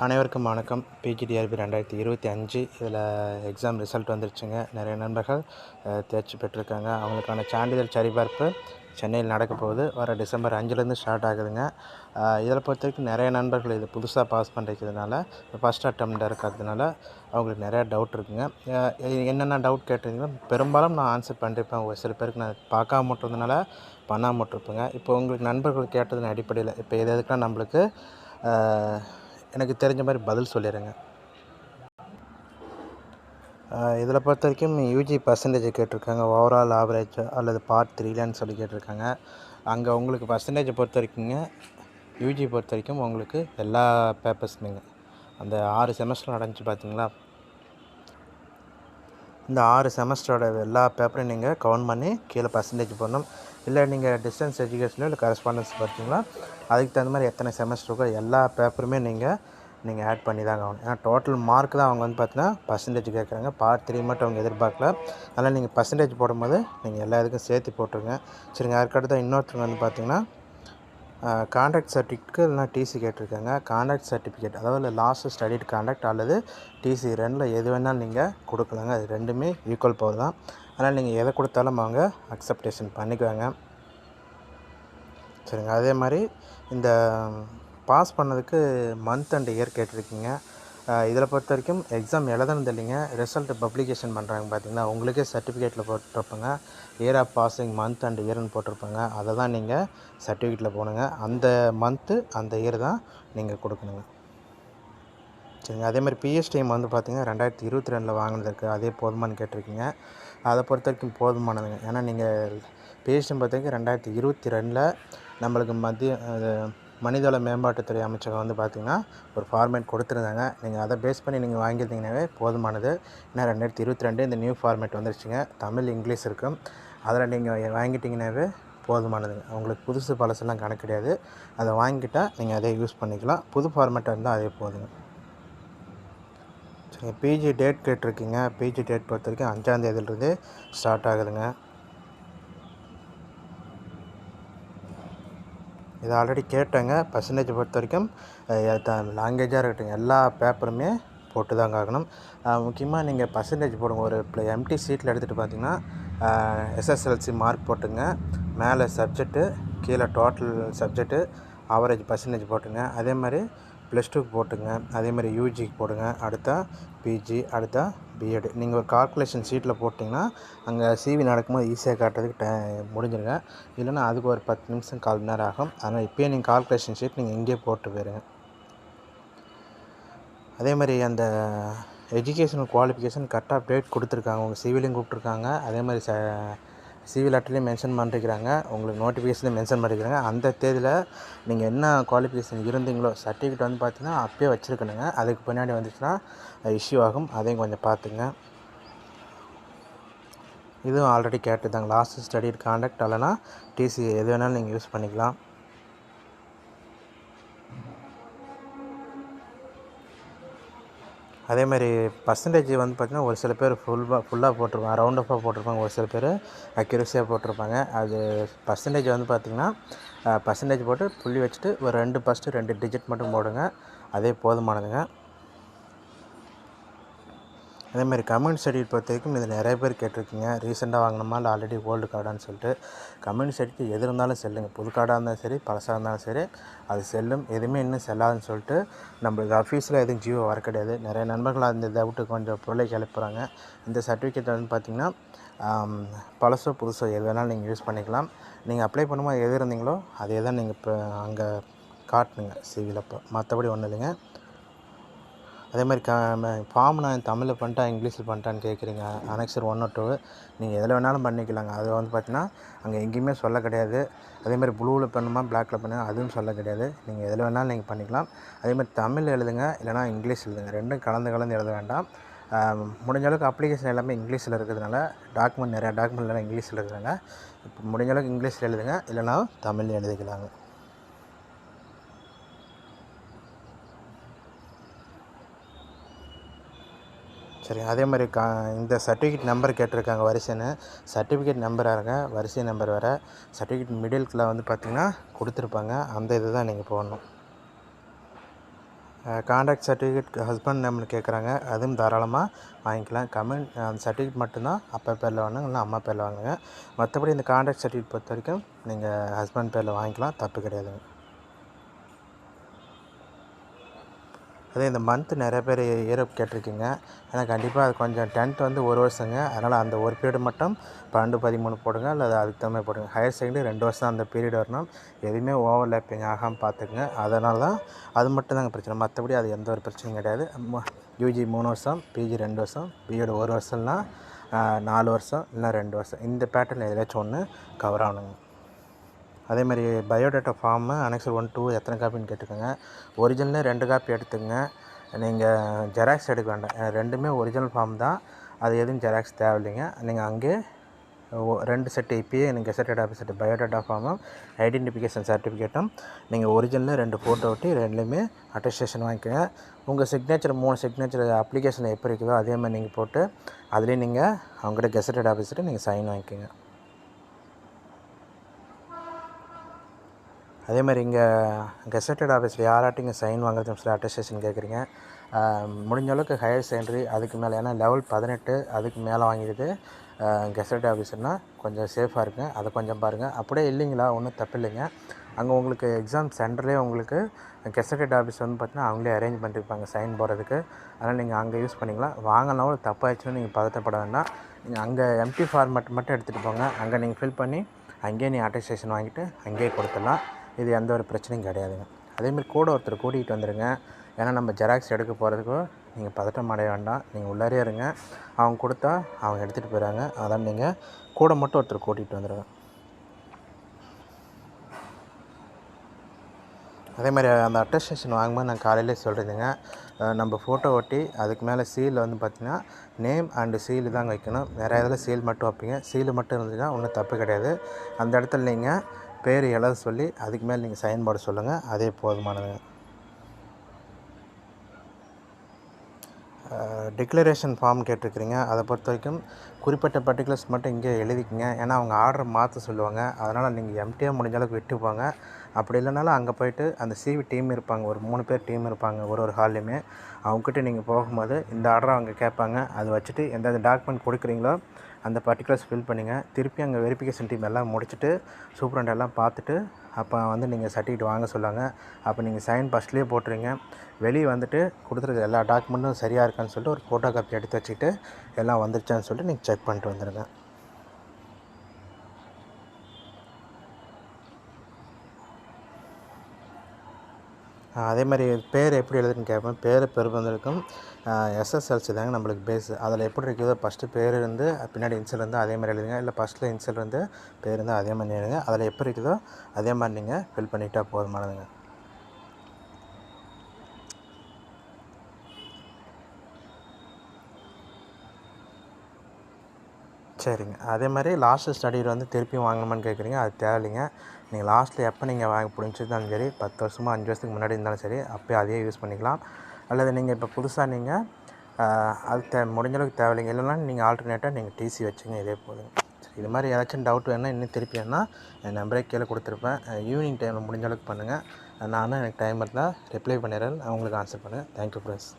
அனைவருக்கும் வணக்கம். பிஜிடிஆர்பி ரெண்டாயிரத்தி இருபத்தி அஞ்சு. இதில் எக்ஸாம் ரிசல்ட் வந்துருச்சுங்க. நிறைய நண்பர்கள் தேர்ச்சி பெற்றிருக்காங்க. அவங்களுக்கான சான்றிதழ் சரிபார்ப்பு சென்னையில் நடக்க போகுது. வர டிசம்பர் அஞ்சுலேருந்து ஸ்டார்ட் ஆகுதுங்க. இதில் பொறுத்த வரைக்கும் நிறைய நண்பர்கள் இது புதுசாக பாஸ் பண்ணுறதுனால ஃபஸ்ட் அட்டம்ப்டாக இருக்கிறதுனால அவங்களுக்கு நிறையா டவுட் இருக்குங்க. என்னென்ன டவுட் கேட்டிருந்தீங்களோ பெரும்பாலும் நான் ஆன்சர் பண்ணிருப்பேன். ஒரு சில பேருக்கு நான் பார்க்காம விட்டுறதுனால பண்ணாம விட்டுருப்பேங்க. இப்போ உங்களுக்கு நண்பர்கள் கேட்டதன் அடிப்படையில் இப்போ எது எதுக்குன்னா நம்மளுக்கு எனக்கு தெரிஞ்ச மாதிரி பதில் சொல்லிடுறேங்க. இதில் பொறுத்த வரைக்கும் யூஜி பர்சன்டேஜ் கேட்டிருக்காங்க. ஓவரால் ஆவரேஜ் அல்லது பார்ட் த்ரீலான்னு சொல்லி கேட்டிருக்காங்க. அங்கே உங்களுக்கு பர்சன்டேஜ் பொறுத்த வரைக்குங்க யூஜி பொறுத்த வரைக்கும் உங்களுக்கு எல்லா பேப்பர்ஸுமேங்க அந்த ஆறு செமஸ்டர் நடந்துச்சு பார்த்தீங்களா? இந்த ஆறு செமஸ்டரோட எல்லா பேப்பரையும் நீங்கள் கவுண்ட் பண்ணி கீழே பர்சன்டேஜ் போடணும். இல்லை நீங்கள் டிஸ்டன்ஸ் எஜுகேஷனோ இல்லை கரஸ்பாண்டன்ஸ் பார்த்தீங்களா அதுக்கு தகுந்த மாதிரி எத்தனை செமஸ்டருக்கோ எல்லா பேப்பருமே நீங்கள் நீங்கள் ஆட் பண்ணி தாங்க ஆகணும். ஏன்னா டோட்டல் மார்க் தான் அவங்க வந்து பார்த்தீங்கன்னா பர்சன்டேஜ் கேட்குறாங்க. பார்ட் த்ரீ மட்டும் அவங்க எதிர்பார்க்கல. அதனால் நீங்கள் பர்சன்டேஜ் போடும்போது நீங்கள் எல்லா இதுக்கும் சேர்த்து போட்டுருங்க. சரிங்க அதுக்கடுத்து இன்னொருத்தவங்க வந்து பார்த்தீங்கன்னா கான்ட்ராக்ட் சர்டிஃபிகேட் இல்லைனா டிசி கேட்டிருக்காங்க. கான்ட்ராக்ட் சர்டிஃபிகேட் அதாவது லாஸ்ட் ஸ்டடிட் கான்ட்ராக்ட் அல்லது டிசி ரெண்டில் எது வேணாலும் நீங்கள் கொடுக்கலாங்க. அது ரெண்டுமே ஈக்குவல் பவர் தான். அதனால் நீங்கள் எதை கொடுத்தாலும் அவங்க அக்செப்டேஷன் பண்ணிக்குவாங்க. சரிங்க அதே மாதிரி இந்த பாஸ் பண்ணதுக்கு மந்த் அண்ட் இயர் கேட்டிருக்கீங்க. இதில் பொறுத்த வரைக்கும் எக்ஸாம் எழுதுனது இல்லைங்க. ரிசல்ட் பப்ளிகேஷன் பண்ணுறாங்க பார்த்தீங்கன்னா உங்களுக்கே சர்டிஃபிகேட்டில் போட்டிருப்பாங்க. Year of passing month and இயர்னு போட்டிருப்பாங்க. அதை தான் நீங்கள் சர்டிஃபிகேட்டில் போகணுங்க அந்த மந்த்து அந்த இயர் தான் நீங்கள் கொடுக்கணுங்க. சரிங்க அதே மாதிரி பிஎஸ்டிஎம் வந்து பார்த்திங்கன்னா ரெண்டாயிரத்தி இருபத்தி ரெண்டில் வாங்கினதுக்கு அதே போதுமானு கேட்டிருக்கீங்க. அதை பொறுத்த வரைக்கும் போதுமானதுங்க. ஏன்னா நீங்கள் பேசும் டைம் ரெண்டாயிரத்தி இருபத்தி ரெண்டில் நம்மளுக்கு மத்திய அது மனிதவள மேம்பாட்டுத்துறை அமைச்சகம் வந்து பார்த்திங்கன்னா ஒரு ஃபார்மேட் கொடுத்துருந்தாங்க. நீங்கள் அதை பேஸ் பண்ணி நீங்கள் வாங்கியிருந்தீங்கன்னாவே போதுமானது. ஏன்னா ரெண்டாயிரத்தி இருபத்தி ரெண்டு இந்த நியூ ஃபார்மேட் வந்துருச்சுங்க. தமிழ் இங்கிலீஷ் இருக்கும். அதில் நீங்கள் வாங்கிட்டிங்கனாவே போதுமானதுங்க. உங்களுக்கு புதுசு பழசுலாம் கணக்கு கிடையாது. அதை வாங்கிட்டால் நீங்கள் அதே யூஸ் பண்ணிக்கலாம். புது ஃபார்மேட்டாக இருந்தால் அதே போதுங்க. பிஜி டேட் கேட்டிருக்கீங்க. பிஜி டேட் பொறுத்த வரைக்கும் அஞ்சாந்தேதியிலிருந்து ஸ்டார்ட் ஆகுதுங்க. இது ஆல்ரெடி கேட்டேங்க. பர்சன்டேஜ் பொறுத்த வரைக்கும் லாங்குவேஜாக இருக்கட்டும் எல்லா பேப்பருமே போட்டு தாங்க ஆகணும். முக்கியமாக நீங்கள் பர்சன்டேஜ் போடுங்க. ஒரு இப்போ எம்டி சீட்டில் எடுத்துகிட்டு பார்த்தீங்கன்னா எஸ்எஸ்எல்சி மார்க் போட்டுங்க. மேலே சப்ஜெக்ட்டு கீழே டோட்டல் சப்ஜெக்ட்டு ஆவரேஜ் பர்சன்டேஜ் போட்டுங்க. அதே மாதிரி ப்ளஸ் டூக்கு போட்டுங்க. அதே மாதிரி யூஜிக்கு போடுங்க. அடுத்தா பிஜி அடுத்தா பிஎட் நீங்கள் ஒரு கால்குலேஷன் ஷீட்டில் போட்டிங்கன்னா அங்கே சிவி நடக்கும்போது ஈஸியாக காட்டுறதுக்கு டை முடிஞ்சிருங்க. இல்லைன்னா அதுக்கு ஒரு பத்து நிமிஷம் கால் மணி நேரம் ஆகும். அதனால் இப்போயே நீங்கள் கால்குலேஷன் ஷீட் நீங்கள் இங்கேயே போட்டு போயிருங்க. அதே மாதிரி அந்த எஜுகேஷனல் குவாலிஃபிகேஷன் கரெக்டாக டேட் கொடுத்துருக்காங்க. உங்கள் சிவிலையும் கூப்பிட்ருக்காங்க அதே மாதிரி ச சிவில் லெட்டர்லேயும் மென்ஷன் பண்ணிருக்கிறாங்க. உங்களுக்கு நோட்டிஃபிகேஷன்லேயும் மென்ஷன் பண்ணிருக்கிறாங்க. அந்த தேதியில் நீங்கள் என்ன குவாலிஃபிகேஷன் இருந்தீங்களோ சர்டிஃபிகேட் வந்து பார்த்தீங்கன்னா அப்பயே வச்சுருக்கணுங்க. அதுக்கு பின்னாடி வந்துச்சுன்னா இஷ்யூ ஆகும். அதையும் கொஞ்சம் பார்த்துங்க இதுவும் ஆல்ரெடி கேட்டுதாங்க. லாஸ்ட் ஸ்டடி கான்டாக்ட் இல்லைனா டிசி எது வேணாலும் நீங்கள் யூஸ் பண்ணிக்கலாம். அதே மாதிரி பர்சன்டேஜ் வந்து பார்த்திங்கன்னா ஒரு சில பேர் ஃபுல்லாக ஃபுல்லாக போட்டிருப்பாங்க. ரவுண்ட் அப்பாக போட்டிருப்பாங்க. ஒரு சில பேர் அக்யூரஸியாக போட்டிருப்பாங்க. அது பர்சன்டேஜ் வந்து பார்த்திங்கன்னா பர்சன்டேஜ் போட்டு புள்ளி வச்சுட்டு ஒரு ரெண்டு ஃபஸ்ட்டு ரெண்டு டிஜிட் மட்டும் போடுங்க. அதே போதுமானதுங்க. அதே மாதிரி கம்யூனிட் சர்டிஃபிகேட் பொறுத்த வரைக்கும் இது நிறைய பேர் கேட்டிருக்கீங்க. ரீசெண்டாக வாங்கினோமா? இல்லை ஆல்ரெடி ஓல்டு கார்டான்னு சொல்லிட்டு. கம்யூனிட்டி சர்டிஃபிகேட் எது இருந்தாலும் செல்லுங்க. புது கார்டாக இருந்தாலும் சரி பழசாக இருந்தாலும் சரி அது செல்லும். எதுவுமே இன்னும் செல்லாதுன்னு சொல்லிட்டு நம்மளுக்கு ஆஃபீஸில் எதுவும் ஜியோ வர கிடையாது. நிறைய நண்பர்கள் அந்த டவுட்டு கொஞ்சம் பொருளை கிளப்புறாங்க இந்த சர்டிஃபிகேட் வந்து பார்த்திங்கன்னா பழசோ புதுசோ எது வேணாலும் நீங்கள் யூஸ் பண்ணிக்கலாம். நீங்கள் அப்ளை பண்ணும்போது எது இருந்தீங்களோ அதே தான் நீங்கள் இப்போ அங்கே காட்டணுங்க சிவியில் மற்றபடி ஒன்றும் இல்லைங்க. அதே மாதிரி க ஃபார்ம் நான் தமிழில் பண்ணிட்டா இங்கிலீஷில் பண்ணிட்டான்னு கேட்குறீங்க. அனெக்சர் ஒன் டூ நீங்கள் எதில் வேணாலும் பண்ணிக்கலாங்க. அது வந்து பார்த்தீங்கன்னா அங்கே எங்கேயுமே சொல்ல கிடையாது. அதே மாதிரி ப்ளூவில் பண்ணுமா பிளாக்ல பண்ணுமா அதுவும் சொல்ல கிடையாது. நீங்கள் எதில் வேணாலும் நீங்கள் பண்ணிக்கலாம். அதே மாதிரி தமிழ் எழுதுங்க இல்லைனா இங்கிலீஷ் எழுதுங்க. ரெண்டும் கலந்து கலந்து எழுத வேண்டாம். முடிஞ்ச அளவுக்கு அப்ளிகேஷன் எல்லாமே இங்கிலீஷில் இருக்கிறதுனால டாக்குமெண்ட் நிறையா டாக்குமெண்ட் எல்லாம் இங்கிலீஷில் இருக்கிறாங்க இப்போ முடிஞ்ச அளவுக்கு இங்கிலீஷில் எழுதுங்க. இல்லைனா தமிழ் எழுதிக்கலாங்க. சரி அதே மாதிரி கா இந்த சர்டிஃபிகேட் நம்பர் கேட்டிருக்காங்க வரிசைன்னு. சர்டிஃபிகேட் நம்பர் வேறுங்க வரிசை நம்பர் வேறு. சர்டிஃபிகேட் மிடில்கில் வந்து பார்த்திங்கன்னா கொடுத்துருப்பாங்க. அந்த இது தான் நீங்கள் போடணும் கான்ட்ராக்ட் சர்டிஃபிகேட் ஹஸ்பண்ட் நம்பர் கேட்குறாங்க. அதுவும் தாராளமாக வாங்கிக்கலாம். கமெண்ட் அந்த சர்டிஃபிகேட் மட்டும்தான் அப்பா பேரில் வாங்குங்க இல்லை அம்மா பேரில் வாங்குங்க மற்றபடி இந்த கான்ட்ராக்ட் சர்டிஃபிகேட் பொறுத்த வரைக்கும் நீங்கள் ஹஸ்பண்ட் பேரில் வாங்கிக்கலாம் தப்பு கிடையாதுங்க. அதே இந்த மந்த் நிறைய பேர் இயர் கேட்டிருக்கீங்க. ஏன்னா கண்டிப்பாக அது கொஞ்சம் டென்த் வந்து ஒரு வருஷங்க. அதனால் அந்த ஒரு பீரியடு மட்டும் பன்னெண்டு பதிமூணு போடுங்க. அல்லது அதுக்கு தகுந்த மாதிரி போடுங்க. ஹையர் செகண்டரி ரெண்டு வருஷம் அந்த பீரியட் வரணும். எதுவுமே ஓவர்லேப்பிங் ஆகாமல் பார்த்துக்குங்க. அதனால தான் அது மட்டும் தாங்க பிரச்சனை. மற்றபடி அது எந்த ஒரு பிரச்சனையும் கிடையாது. யூஜி மூணு வருஷம் பிஜி ரெண்டு வருஷம் பிஎட் ஒரு வருஷம்னா நாலு வருஷம் இல்லை ரெண்டு வருஷம். இந்த பேட்டர்ன் எதிலாச்சும் ஒன்று கவர் ஆகணுங்க. அதே மாதிரி biodata form annexure one two எத்தனை காப்பின்னு கேட்டுக்கோங்க. ஒரிஜினல்லே ரெண்டு காப்பி எடுத்துங்க நீங்கள் ஜெராக்ஸ் எடுக்க வேண்டாம். ரெண்டுமே ஒரிஜினல் ஃபார்ம் தான். அது எதுவும் ஜெராக்ஸ் தேவையில்லைங்க. நீங்கள் அங்கே ரெண்டு செட்டு இப்பயே எனக்கு கெசட்டட் ஆஃபீஸர் பயோடேட்டா ஃபார்மும் ஐடென்டிஃபிகேஷன் சர்டிஃபிகேட்டும் நீங்கள் ஒரிஜினலில் ரெண்டு ஃபோட்டோ ஒட்டி ரெண்டுலேயுமே அட்டஸ்டேஷன் வாங்கிக்கோங்க. உங்கள் சிக்னேச்சர் மூணு சிக்னேச்சர் அப்ளிகேஷன் எப்படி இருக்குதோ அதே மாதிரி நீங்கள் போட்டு அதுலேயும் நீங்கள் அவங்ககிட்ட கெசட்டட் ஆஃபீஸர்கிட்ட நீங்கள் சைன் வாங்கிக்கோங்க. அதே மாதிரி இங்கே கெசட்டட் ஆஃபீஸில் யாராட்டும் இங்கே சைன் வாங்குறதுன்னு சொல்லி அட்டஸ்டேஷன் கேட்குறீங்க. முடிஞ்ச அளவுக்கு ஹையர் செகண்டரி அதுக்கு மேலே ஏன்னா லெவல் பதினெட்டு அதுக்கு மேலே வாங்கிடுது கெசட் ஆஃபீஸர்னால் கொஞ்சம் சேஃபாக இருக்குங்க அதை கொஞ்சம் பாருங்கள் அப்படியே இல்லைங்களா? ஒன்றும் தப்பு இல்லைங்க. அங்கே உங்களுக்கு எக்ஸாம் சென்டர்லேயே உங்களுக்கு கெசட்டட் ஆஃபீஸ் வந்து பார்த்தீங்கன்னா அவங்களே அரேஞ்ச் பண்ணியிருப்பாங்க சைன் போடுறதுக்கு. அதனால் நீங்கள் அங்கே யூஸ் பண்ணிக்கலாம். வாங்கினாலும் தப்பாகிடுச்சுன்னு நீங்கள் பதட்டப்பட வேண்டாம். நீங்கள் அங்கே எம்டி ஃபார்மேட் மட்டும் எடுத்துகிட்டு போங்க. அங்கே நீங்கள் ஃபில் பண்ணி அங்கேயே நீ அட்டஸ்டேஷன் வாங்கிட்டு அங்கேயே கொடுத்துடலாம். இது எந்த ஒரு பிரச்சனையும் கிடையாதுங்க. அதேமாதிரி கூட ஒருத்தர் கூட்டிகிட்டு வந்துடுங்க ஏன்னா நம்ம ஜெராக்ஸ் எடுக்க போகிறதுக்கோ நீங்கள் பதட்டம் அடைய வேண்டாம். நீங்கள் உள்ளாரே இருங்க. அவங்க கொடுத்தா அவங்க எடுத்துகிட்டு போயிடுறாங்க. அதான் நீங்கள் கூட மட்டும் ஒருத்தர் கூட்டிகிட்டு வந்துடுங்க அதே மாதிரி அந்த அட்டஸ்டேஷன் வாங்கும்போது நான் காலையிலே சொல்கிறதுங்க நம்ம ஃபோட்டோ ஒட்டி அதுக்கு மேலே சீல் வந்து பார்த்திங்கன்னா நேம் அண்டு சீல் தாங்க வைக்கணும். வேறு இதில் சீல் மட்டும் வைப்பீங்க. சீல் மட்டும் இருந்துச்சுன்னா ஒன்றும் தப்பு கிடையாது. அந்த இடத்துல நீங்கள் பேர் எழுத சொல்லி அதுக்கு மேலே நீங்கள் சைன் போட சொல்லுங்கள் அதே போதுமானதுங்க டிக்ளரேஷன் ஃபார்ம் கேட்டிருக்கிறீங்க. அதை பொறுத்த வரைக்கும் குறிப்பிட்ட பர்டிகுலர்ஸ் மட்டும் இங்கே எழுதிக்கிங்க. ஏன்னா அவங்க ஆர்டர் மாற்ற சொல்லுவாங்க. அதனால் நீங்கள் எம்டியாக முடிஞ்ச அளவுக்கு விட்டு போங்க. அப்படி இல்லைனாலும் அங்கே போயிட்டு அந்த சிவி டீம் இருப்பாங்க. ஒரு மூணு பேர் டீம் இருப்பாங்க. ஒரு ஒரு ஹால்லையுமே அவங்ககிட்ட நீங்கள் போகும்போது இந்த ஆர்டரை அவங்க கேட்பாங்க. அதை வச்சுட்டு எந்தெந்த டாக்குமெண்ட் கொடுக்குறீங்களோ அந்த பர்டிகுலர்ஸ் ஃபில் பண்ணிங்க. திருப்பி அங்கே வெரிஃபிகேஷன் டீம் எல்லாம் முடிச்சுட்டு சூப்பரண்ட் எல்லாம் பார்த்துட்டு அப்போ வந்து நீங்கள் சர்டிஃபிகேட் வாங்க சொல்லுவாங்க அப்போ நீங்கள் சைன் ஃபஸ்ட்லேயே போட்டுருங்க. வெளியே வந்துட்டு கொடுத்துருக்க எல்லா டாக்குமெண்ட்டும் சரியாக இருக்கான்னு சொல்லிட்டு ஒரு ஃபோட்டோ காப்பி எடுத்து வச்சுக்கிட்டு எல்லாம் வந்துருச்சான்னு சொல்லிட்டு நீங்கள் செக் பண்ணிட்டு வந்துடுங்க அதே மாதிரி பேர் எப்படி எழுதுன்னு கேட்பேன் பேர் பெருமந்திருக்கும். எஸ்எஸ்எல்சி தாங்க நம்மளுக்கு பேஸ் அதில் எப்படி இருக்குதோ ஃபஸ்ட்டு பேர் இருந்து பின்னாடி இன்சல் இருந்து அதே மாதிரி எழுதுங்க. இல்லை ஃபஸ்ட்டில் இன்சல் இருந்து பேர் இருந்து அதே மாதிரி எழுதுங்க. அதில் எப்படி இருக்குதோ அதே மாதிரி நீங்கள் ஃபில் பண்ணிட்டால் போதுமானதுங்க. சரிங்க. அதே மாதிரி லாஸ்ட்டு ஸ்டடியில் வந்து திருப்பியும் வாங்கணுமான்னு கேட்குறீங்க அது தேவையில்லைங்க. நீங்கள் லாஸ்ட்டில் எப்போ நீங்கள் வாங்க பிடிச்சிருந்தாலும் சரி பத்து வருஷமாக அஞ்சு வருஷத்துக்கு முன்னாடி இருந்தாலும் சரி அப்போயே அதையே யூஸ் பண்ணிக்கலாம். அல்லது நீங்கள் இப்போ புதுசாக நீங்கள் அது தே முடிஞ்ச அளவுக்கு தேவையில்லைங்க. இல்லைன்னா நீங்கள் ஆல்டர்னேட்டாக நீங்கள் டிசி வச்சுங்க இதே போதுங்க. சரி இது மாதிரி ஏதாச்சும் டவுட் வேணால் இன்னும் திருப்பி வேணால் என் நம்பரே கீழே கொடுத்துருப்பேன். ஈவினிங் டைமில் முடிஞ்ச அளவுக்கு பண்ணுங்கள் நானும் எனக்கு டைம் இருந்தால் ரிப்ளை பண்ணிடுறேன். அவங்களுக்கு ஆன்சர் பண்ணுங்கள் தேங்க்யூ ஃப்ரெண்ட்ஸ்